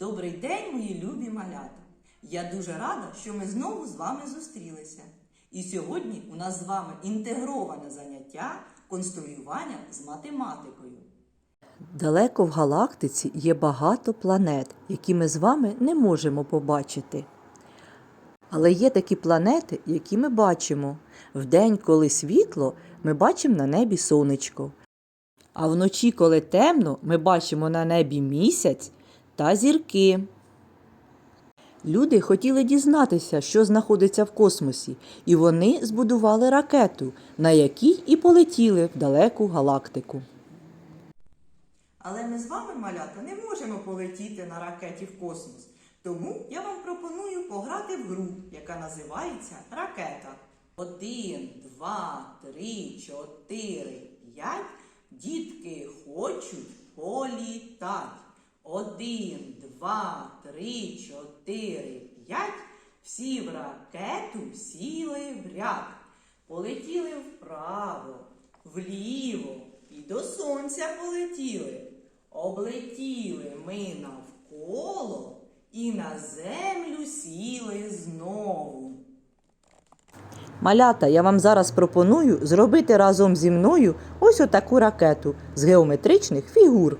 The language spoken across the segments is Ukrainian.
Добрий день, мої любі малята! Я дуже рада, що ми знову з вами зустрілися. І сьогодні у нас з вами інтегроване заняття конструювання з математикою. Далеко в галактиці є багато планет, які ми з вами не можемо побачити. Але є такі планети, які ми бачимо. Вдень, коли світло, ми бачимо на небі сонечко. А вночі, коли темно, ми бачимо на небі місяць та зірки. Люди хотіли дізнатися, що знаходиться в космосі, і вони збудували ракету, на якій і полетіли в далеку галактику. Але ми з вами, малята, не можемо полетіти на ракеті в космос. Тому я вам пропоную пограти в гру, яка називається Ракета. Один, два, три, чотири, п'ять. Дітки хочуть політати. Один, два, три, чотири, п'ять. Всі в ракету сіли в ряд. Полетіли вправо, вліво і до сонця полетіли. Облетіли ми навколо і на землю сіли знову. Малята, я вам зараз пропоную зробити разом зі мною ось отаку ракету з геометричних фігур.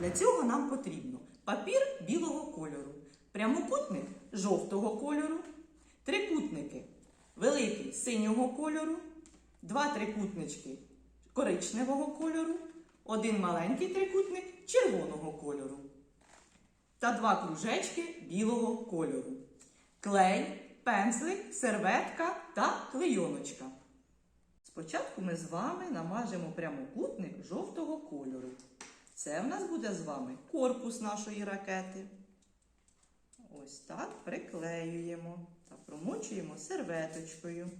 Для цього нам потрібно папір білого кольору, прямокутник жовтого кольору, трикутники великий синього кольору, два трикутнички коричневого кольору, один маленький трикутник червоного кольору та два кружечки білого кольору. Клей, пензлик, серветка та клейоночка. Спочатку ми з вами намажемо прямокутник жовтого кольору. Це в нас буде з вами корпус нашої ракети. Ось так приклеюємо та промочуємо серветочкою.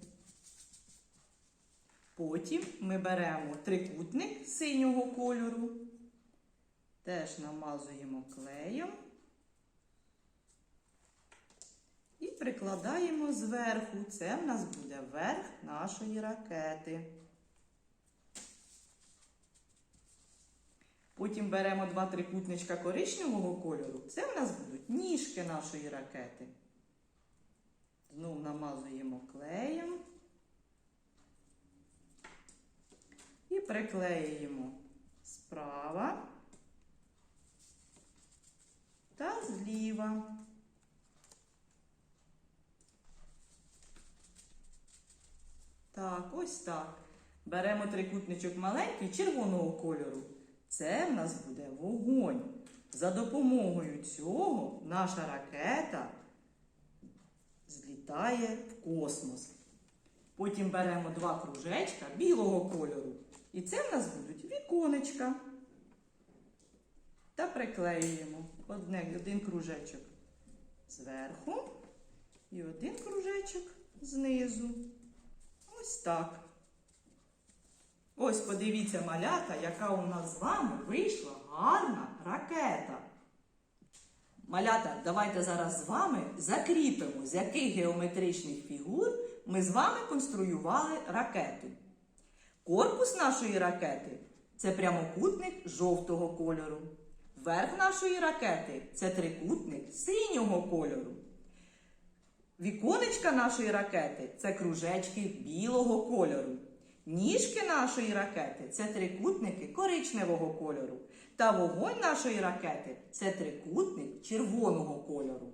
Потім ми беремо трикутник синього кольору, теж намазуємо клеєм і прикладаємо зверху. Це в нас буде верх нашої ракети. Потім беремо два трикутничка коричневого кольору. Це в нас будуть ніжки нашої ракети. Знов намазуємо клеєм і приклеюємо справа та зліва. Так, ось так. Беремо трикутничок маленький червоного кольору. Це в нас буде вогонь. За допомогою цього наша ракета злітає в космос. Потім беремо два кружечка білого кольору. І це в нас будуть віконечка. Та приклеюємо одне, один кружечок зверху і один кружечок знизу. Ось так. Подивіться, малята, яка у нас з вами вийшла гарна ракета. Малята, давайте зараз з вами закріпимо, з яких геометричних фігур ми з вами конструювали ракету. Корпус нашої ракети це прямокутник жовтого кольору. Верх нашої ракети це трикутник синього кольору. Віконечка нашої ракети це кружечки білого кольору. Ніжки нашої ракети це трикутники коричневого кольору. Та вогонь нашої ракети це трикутник червоного кольору.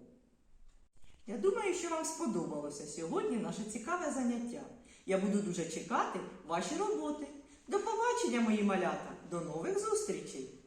Я думаю, що вам сподобалося сьогодні наше цікаве заняття. Я буду дуже чекати ваші роботи. До побачення, мої малята! До нових зустрічей!